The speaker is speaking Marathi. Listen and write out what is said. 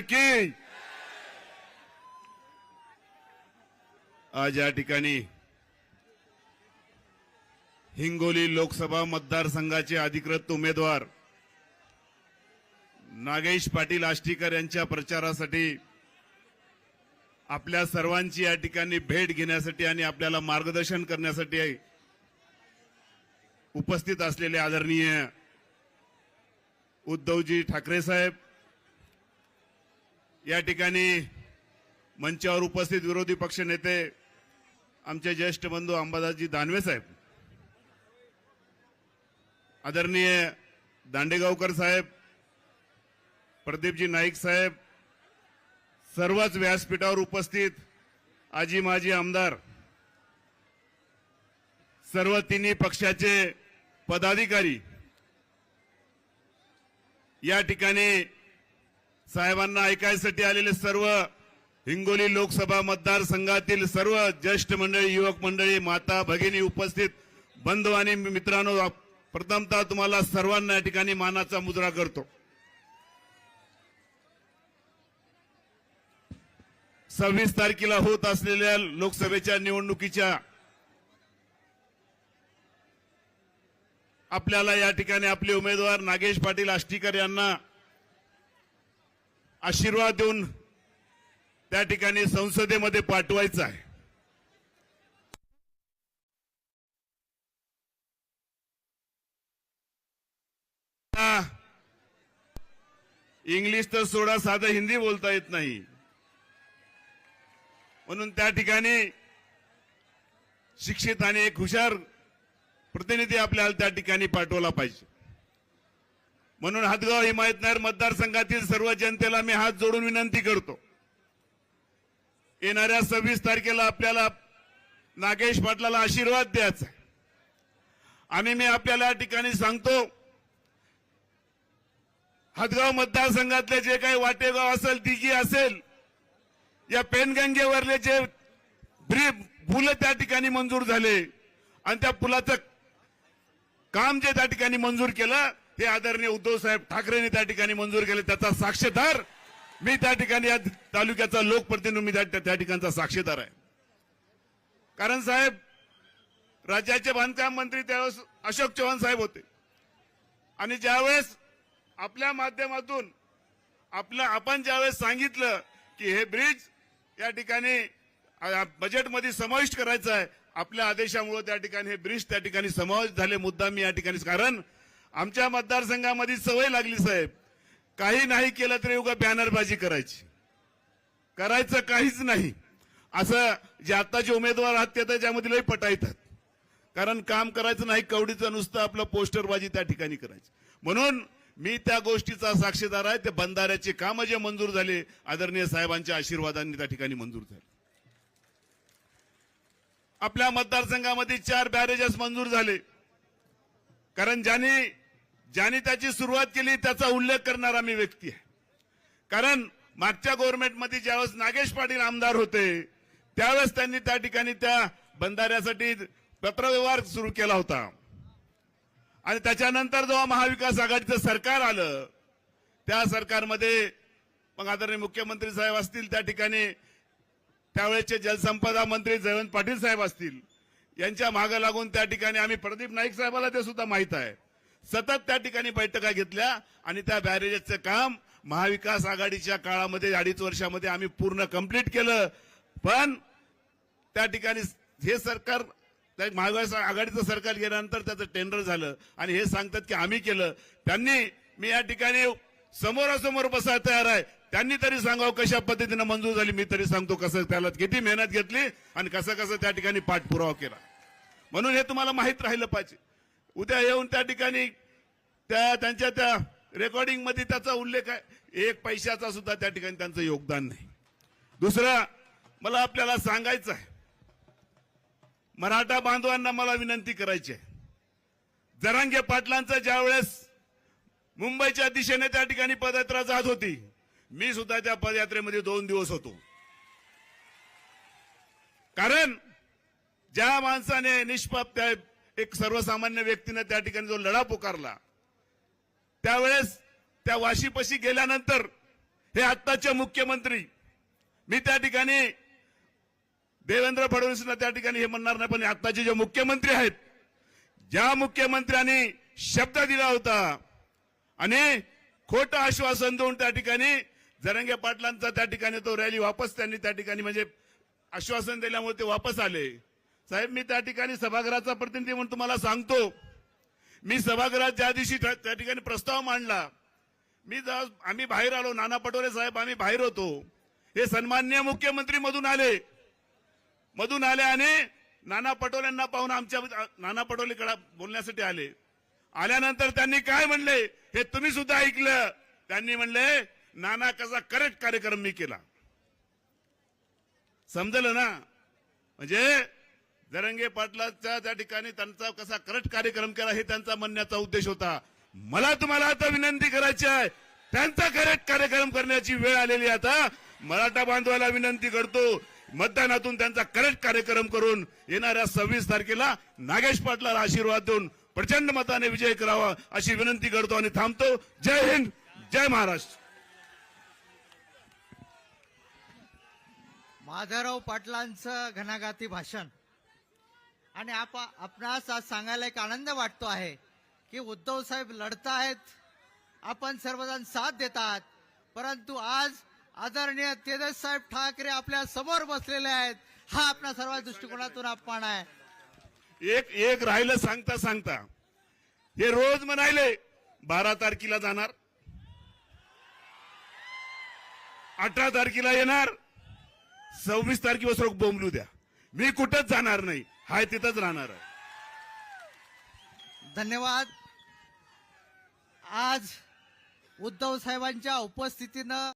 की आज या ठिकाणी हिंगोली लोकसभा मतदारसंघाचे अधिकृत उमेदवार नागेश पाटील आष्टीकर यांच्या प्रचारासाठी आपल्या सर्वांची या ठिकाणी भेट घेण्यासाठी आणि आपल्याला मार्गदर्शन करण्यासाठी उपस्थित असलेले आदरणीय उद्धवजी ठाकरे साहेब या ठिकाणी मंचावर उपस्थित विरोधी पक्ष नेते आमचे ज्येष्ठ बंधू अंबादासजी दानवे साहेब आदरणीय दांडेगावकर साहेब प्रदीपजी नाईक साहेब सर्वच व्यासपीठावर उपस्थित आजी माजी आमदार सर्व तिन्ही पक्षाचे पदाधिकारी या ठिकाणी साहेबांना ऐकायसाठी आलेले सर्व हिंगोली लोकसभा मतदारसंघातील सर्व ज्येष्ठ मंडळी युवक मंडळी माता भगिनी उपस्थित बंधू आणि मित्रांनो प्रथमतः तुम्हाला सर्वांना या ठिकाणी मानाचा मुजरा करतो. सव्वीस तारखेला होत असलेल्या लोकसभेच्या निवडणुकीच्या आपल्याला या ठिकाणी आपले उमेदवार नागेश पाटील आष्टीकर यांना आशीर्वाद देऊन त्या ठिकाणी संसदेमध्ये पाठवायचं आहे. इंग्लिश तर सोडा साधं हिंदी बोलता येत नाही. म्हणून त्या ठिकाणी शिक्षित आणि एक हुशार प्रतिनिधी आपल्याला त्या ठिकाणी पाठवला पाहिजे. म्हणून हातगाव हिमायतनगर मतदारसंघातील सर्व जनतेला मी हात जोडून विनंती करतो. येणाऱ्या सव्वीस तारखेला आपल्याला नागेश पाटलाला आशीर्वाद द्यायचा आणि मी आपल्याला या ठिकाणी सांगतो हदगाव मतदारसंघातले जे काही वाटेगाव असेल दिघी असेल या पेनगंगेवरले जे ब्री पुलं त्या ठिकाणी मंजूर झाले आणि त्या पुलाचं काम जे त्या ठिकाणी मंजूर केलं हे आदरणीय उद्धव साहेब ठाकरेंनी त्या ठिकाणी मंजूर केले त्याचा साक्षीदार मी त्या ठिकाणी या तालुक्याचा लोकप्रतिनिधी मी त्या ठिकाणचा साक्षीदार आहे. कारण साहेब राज्याचे बांधकाम मंत्री त्यावेळेस अशोक चव्हाण साहेब होते. आणि ज्यावेळेस आपल्या माध्यमातून आपलं आपण ज्यावेळेस सांगितलं की हे ब्रिज या ठिकाणी बजेटमध्ये समाविष्ट करायचं आहे आपल्या आदेशामुळे त्या ठिकाणी हे ब्रिज त्या ठिकाणी समावेश झाले मुद्दा मी या ठिकाणी कारण आमच्या मतदारसंघामध्ये सवय लागली साहेब. काही नाही केलं तरी उगा बॅनरबाजी करायची. करायचं काहीच नाही. असं जे आत्ताचे उमेदवार आहात ते तर ज्यामध्ये लई पटायतात. कारण काम करायचं नाही कवडीचं नुसतं आपलं पोस्टरबाजी त्या ठिकाणी करायची. म्हणून मी त्या गोष्टीचा साक्षीदार आहे. ते बंधाऱ्याचे काम जे मंजूर झाले आदरणीय साहेबांच्या आशीर्वादांनी त्या ठिकाणी मंजूर झाले. आपल्या मतदारसंघामध्ये चार बॅरेजेस मंजूर झाले. कारण ज्यांनी ज्यांनी त्याची सुरुवात केली त्याचा उल्लेख करणारा मी व्यक्ती आहे. कारण मागच्या गव्हर्नमेंटमध्ये ज्यावेळेस नागेश पाटील आमदार होते त्यावेळेस त्यांनी त्या ठिकाणी त्या बंधाऱ्यासाठी पत्रव्यवहार सुरू केला होता. आणि त्याच्यानंतर जेव्हा महाविकास आघाडीचं सरकार आलं त्या सरकारमध्ये मग आदरणीय मुख्यमंत्री साहेब असतील त्या ठिकाणी त्यावेळेचे जलसंपदा मंत्री जयवंत पाटील साहेब असतील यांच्या मागे लागून त्या ठिकाणी आम्ही प्रदीप नाईक साहेबाला ते सुद्धा माहीत आहे. सतत त्या ठिकाणी बैठका घेतल्या आणि त्या बॅरेजेसचं काम महाविकास आघाडीच्या काळामध्ये अडीच वर्षामध्ये आम्ही पूर्ण कंप्लीट केलं. पण त्या ठिकाणी हे सरकार त्या महाविकास आघाडीचं सरकार गेल्यानंतर त्याचं टेंडर झालं. आणि हे सांगतात की आम्ही केलं. त्यांनी मी या ठिकाणी समोरासमोर बसायला तयार आहे. त्यांनी तरी सांगावं कशा पद्धतीनं मंजूर झाली मी तरी सांगतो कसं त्याला किती मेहनत घेतली आणि कसं कसं त्या ठिकाणी पाठपुरावा केला. म्हणून हे तुम्हाला माहीत राहिलं पाहिजे. उद्या येऊन त्या ठिकाणी त्या त्यांच्या त्या रेकॉर्डिंगमध्ये त्याचा उल्लेख आहे. एक पैशाचा सुद्धा त्या ठिकाणी त्यांचं योगदान नाही. दुसरं मला आपल्याला सांगायचं आहे. मराठा बांधवांना मला विनंती करायची आहे. जरांगे पाटलांचं ज्यावेळेस मुंबईच्या दिशेने त्या ठिकाणी पदयात्रा जात होती मी सुद्धा त्या पदयात्रेमध्ये दोन दिवस होतो. कारण ज्या माणसाने निष्पाप त्या एक सर्वसामान्य व्यक्तीनं त्या ठिकाणी जो लढा पुकारला त्यावेळेस त्या वाशीपाशी गेल्यानंतर हे आत्ताचे मुख्यमंत्री मी त्या ठिकाणी देवेंद्र फडणवीसना त्या ठिकाणी हे म्हणणार नाही पण आत्ताचे जे मुख्यमंत्री आहेत ज्या मुख्यमंत्र्यांनी शब्द दिला होता आणि खोटं आश्वासन देऊन त्या ठिकाणी जरंगे पाटलांचा त्या ठिकाणी तो रॅली वापस त्यांनी त्या ठिकाणी म्हणजे आश्वासन दिल्यामुळे ते वापस आले. साहेब मी त्या ठिकाणी सभागृहाचा प्रतिनिधी म्हणून तुम्हाला सांगतो. मी सभागृहात ज्या दिवशी त्या ठिकाणी प्रस्ताव मांडला मी आम्ही बाहेर आलो नाना पटोले साहेब आम्ही बाहेर होतो. हे सन्मान्य मुख्यमंत्री मधून आले. मधून आले आणि नाना पटोलेंना पाहून आमच्या नाना पटोलेकडे बोलण्यासाठी आले. आल्यानंतर त्यांनी काय म्हणले हे तुम्ही सुद्धा ऐकलं. त्यांनी म्हणले नाना कसा करेक्ट कार्यक्रम मी केला. समजलं ना? म्हणजे जरंगे पाटलाचा त्या ठिकाणी त्यांचा कसा करट कार्यक्रम केला हे त्यांचा म्हणण्याचा उद्देश होता. मला तुम्हाला आता विनंती करायची आहे. त्यांचा करट कार्यक्रम करण्याची वेळ आलेली आता. मराठा बांधवाला विनंती करतो. मतदानातून त्यांचा करट कार्यक्रम करून येणाऱ्या सव्वीस तारखेला नागेश पाटलाला आशीर्वाद देऊन प्रचंड मताने विजय करावा अशी विनंती करतो आणि थांबतो. जय हिंद जय महाराष्ट्र. माधवराव पाटलांचं घणाघाती भाषण. आणि आप आपणास आज सांगायला एक आनंद वाटतो आहे की उद्धव साहेब लढतायत आपण सर्वजण साथ देतात. परंतु आज आदरणीय तेजस साहेब ठाकरे आपल्यासमोर बसलेले आहेत. हा आपल्या सर्व दृष्टिकोनातून अपमान आहे. एक एक राहिलं सांगता सांगता. हे रोज म्हणायले बारा तारखेला जाणार. अठरा तारखेला येणार. सव्वीस तारखेपासून बोंबलू द्या. मी कुठंच जाणार नाही. हाय तिथंच राहणार आहे. धन्यवाद. आज उद्धव साहेबांच्या उपस्थितीनं